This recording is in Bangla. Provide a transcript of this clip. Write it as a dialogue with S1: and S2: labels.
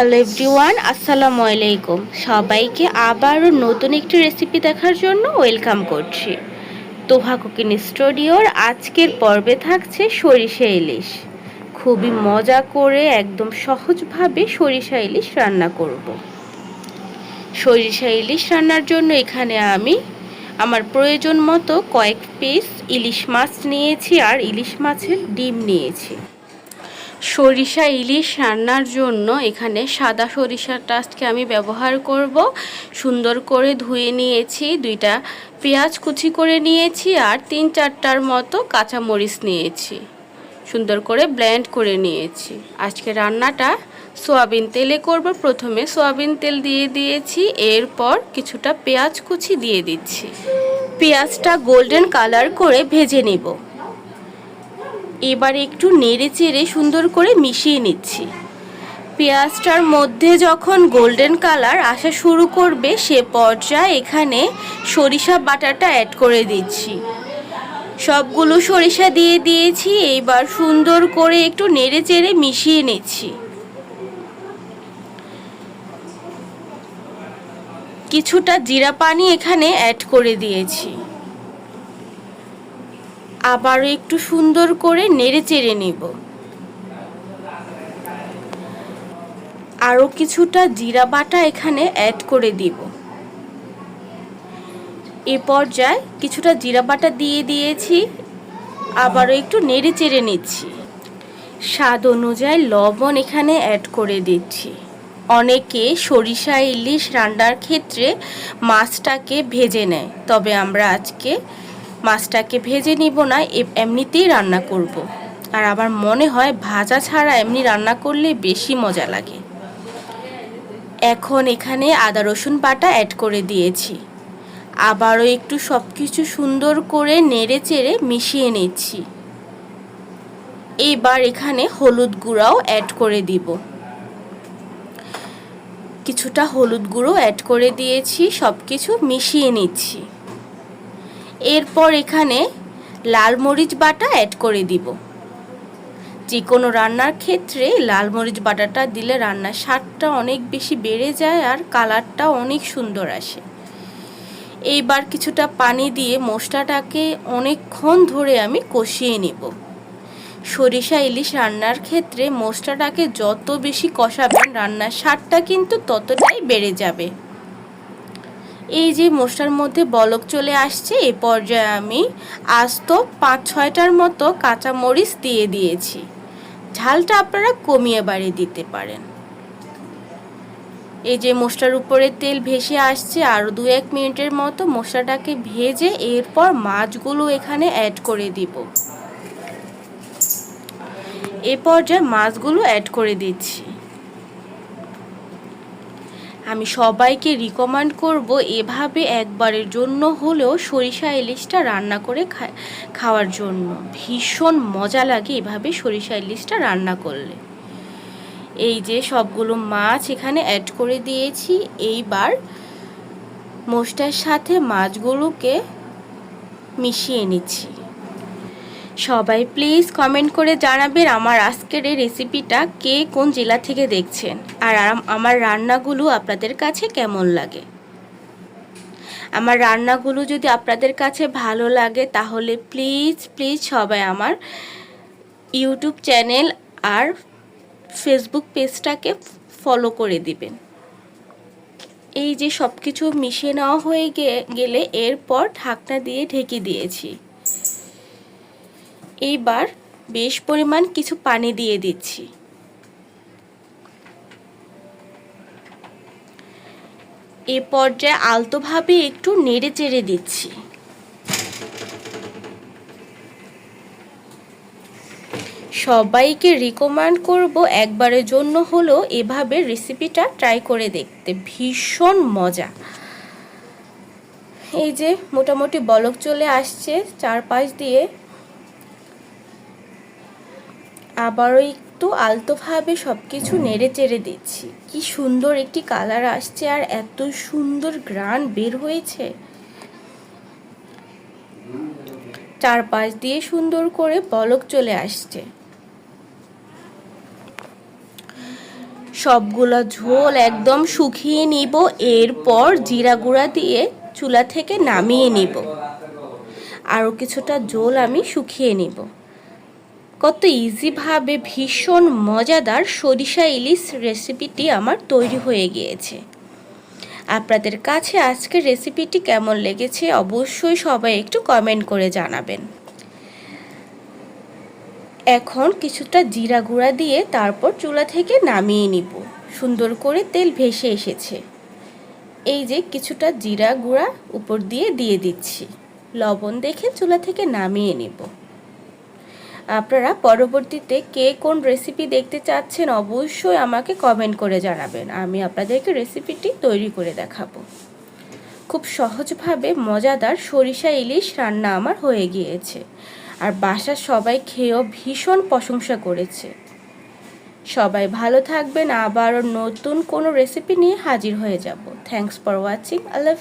S1: হ্যালো এভরিওয়ান, আসসালামু আলাইকুম। সবাইকে আবারও নতুন একটি রেসিপি দেখার জন্য ওয়েলকাম করছি। তোহা কুকিং স্টুডিওর আজকের পর্বে থাকছে সরিষা ইলিশ। খুবই মজা করে একদম সহজভাবে সরিষা ইলিশ রান্না করব। সরিষা ইলিশ রান্নার জন্য এখানে আমি আমার প্রয়োজন মতো কয়েক পিস ইলিশ মাছ নিয়েছি আর ইলিশ মাছের ডিম নিয়েছি। সরিষা, ইলিশ রান্নার জন্য এখানে সাদা সরিষাটা টাস্টকে আমি ব্যবহার করব। সুন্দর করে ধুয়ে নিয়েছি, দুইটা পেঁয়াজ কুচি করে নিয়েছি আর তিন চারটার মতো কাঁচামরিচ নিয়েছি। সুন্দর করে ব্লেন্ড করে নিয়েছি। আজকে রান্নাটা সোয়াবিন তেলে করব। প্রথমে সোয়াবিন তেল দিয়ে দিয়েছি, এরপর কিছুটা পেঁয়াজ কুচি দিয়ে দিচ্ছি। পেঁয়াজটা গোল্ডেন কালার করে ভেজে নেব। এবার একটু নেড়ে চেড়ে সুন্দর করে মিশিয়ে নিচ্ছি। পেঁয়াজটার মধ্যে যখন গোল্ডেন কালার আসা শুরু করবে, সে পর্যায়ে এখানে সরিষা বাটাটা অ্যাড করে দিচ্ছি। সবগুলো সরিষা দিয়ে দিয়েছি এইবার সুন্দর করে একটু নেড়ে চেড়ে মিশিয়ে নিচ্ছি। কিছুটা জিরা পানি এখানে অ্যাড করে দিয়েছি। আবারও একটু সুন্দর করে নেড়ে চেড়ে নিব। আরও কিছুটা জিরা বাটা এখানে অ্যাড করে দিব। এ পর্যায়ে কিছুটা জিরা বাটা দিয়ে দিয়েছি, আবারও একটু নেড়ে চেড়ে নিচ্ছি। স্বাদ অনুযায়ী লবণ এখানে অ্যাড করে দিচ্ছি। অনেকে সরিষা, ইলিশ রান্নার ক্ষেত্রে মাছটাকে ভেজে নেয়, তবে আমরা আজকে মাছটাকে ভেজে নিব না এমনিতেই রান্না করব। আর আমার মনে হয় ভাজা ছাড়া এমনি রান্না করলে বেশি মজা লাগে। এখন এখানে আদা রসুন বাটা অ্যাড করে দিয়েছি। আবারও একটু সব কিছু সুন্দর করে নেড়ে চেড়ে মিশিয়ে নিচ্ছি। এইবার এখানে হলুদ গুঁড়াও অ্যাড করে দিব। কিছুটা হলুদ গুঁড়ো অ্যাড করে দিয়েছি সব কিছু মিশিয়ে নিচ্ছি। এরপর এখানে লাল মরিচ বাটা অ্যাড করে দিব। যে কোনো রান্নার ক্ষেত্রে লাল মরিচ বাটাটা দিলে রান্নার স্বাদটা অনেক বেশি বেড়ে যায় আর কালারটা অনেক সুন্দর আসে। এইবার কিছুটা পানি দিয়ে মশলাটাকে অনেকক্ষণ ধরে আমি কষিয়ে নেব। সরিষা ইলিশ রান্নার ক্ষেত্রে মশলাটাকে যত বেশি কষাবেন রান্নার স্বাদটা কিন্তু ততটাই বেড়ে যাবে। এই যে মশলার মধ্যে বলক চলে আসছে, এ পর্যায়ে আমি আস্ত পাঁচ ছয়টার মতো কাঁচা মরিচ দিয়ে দিয়েছি। ঝালটা আপনারা কমিয়ে বাড়িয়ে দিতে পারেন। এই যে মশলার উপরে তেল ভেসে আসছে আরও দু এক মিনিটের মতো মশলাটাকে ভেজে এরপর মাছগুলো এখানে অ্যাড করে দিব। এ পর্যায়ে মাছগুলো অ্যাড করে দিচ্ছি। আমি সবাইকে রিকমেন্ড করব এভাবে একবারের জন্য হলেও সরিষা ইলিশটা রান্না করে খাওয়ার জন্য। ভীষণ মজা লাগে এভাবে সরিষা ইলিশটা রান্না করলে। এই যে সবগুলো মাছ এখানে অ্যাড করে দিয়েছি। এইবার মোষটার সাথে মাছগুলোকে মিশিয়ে নিচ্ছি। সবাই প্লিজ কমেন্ট করে জানাবেন আমার আজকের এই রেসিপিটা কে কোন জেলা থেকে দেখছেন আর আমার রান্নাগুলো আপনাদের কাছে কেমন লাগে? আমার রান্নাগুলো যদি আপনাদের কাছে ভালো লাগে তাহলে প্লিজ প্লিজ সবাই আমার ইউটিউব চ্যানেল আর ফেসবুক পেজটাকে ফলো করে দিবেন। এই যে সব কিছু মিশিয়ে নেওয়া হয়ে গেলে এরপর ঢাকনা দিয়ে ঢেকে দিয়েছি। এইবার বেশ পরিমাণ কিছু পানি দিয়ে দিচ্ছি। এ পর্যায়ে আলতোভাবে একটু নেড়ে চেড়ে দিচ্ছি। সবাইকে রিকমেন্ড করব একবারের জন্য হলো এভাবে রেসিপিটা ট্রাই করে দেখতে। ভীষণ মজা। এই যে মোটামুটি বলক চলে আসছে, চারপাশ দিয়ে আবারও একটু আলতোভাবে সব কিছু নেড়ে চেড়ে দিচ্ছি। কি সুন্দর একটি কালার আসছে আর এত সুন্দর গ্রান বের হয়েছে। চারপাশ দিয়ে সুন্দর করে বলক চলে আসছে। সবগুলো ঝোল একদম শুকিয়ে নিব, এরপর জিরা গুঁড়া দিয়ে চুলা থেকে নামিয়ে নিব। আরও কিছুটা ঝোল আমি শুকিয়ে নিব। কত ইজিভাবে ভীষণ মজাদার সরিষা ইলিশ রেসিপিটি আমার তৈরি হয়ে গিয়েছে। আপনাদের কাছে আজকের রেসিপিটি কেমন লেগেছে অবশ্যই সবাই একটু কমেন্ট করে জানাবেন। এখন কিছুটা জিরা গুঁড়া দিয়ে তারপর চুলা থেকে নামিয়ে নিব। সুন্দর করে তেল ভেসে এসেছে। এই যে কিছুটা জিরা গুঁড়া উপর দিয়ে দিয়ে দিচ্ছি। লবণ দেখে চুলা থেকে নামিয়ে নিব। আপনারা পরবর্তীতে কে কোন রেসিপি দেখতে চাচ্ছেন অবশ্যই আমাকে কমেন্ট করে জানাবেন। আমি আপনাদেরকে রেসিপিটি তৈরি করে দেখাবো। খুব সহজভাবে মজাদার সরিষা ইলিশ রান্না আমার হয়ে গিয়েছে। আর বাসার সবাই খেয়েও ভীষণ প্রশংসা করেছে। সবাই ভালো থাকবেন, আবারও নতুন কোনো রেসিপি নিয়ে হাজির হয়ে যাব। Thanks for watching Allah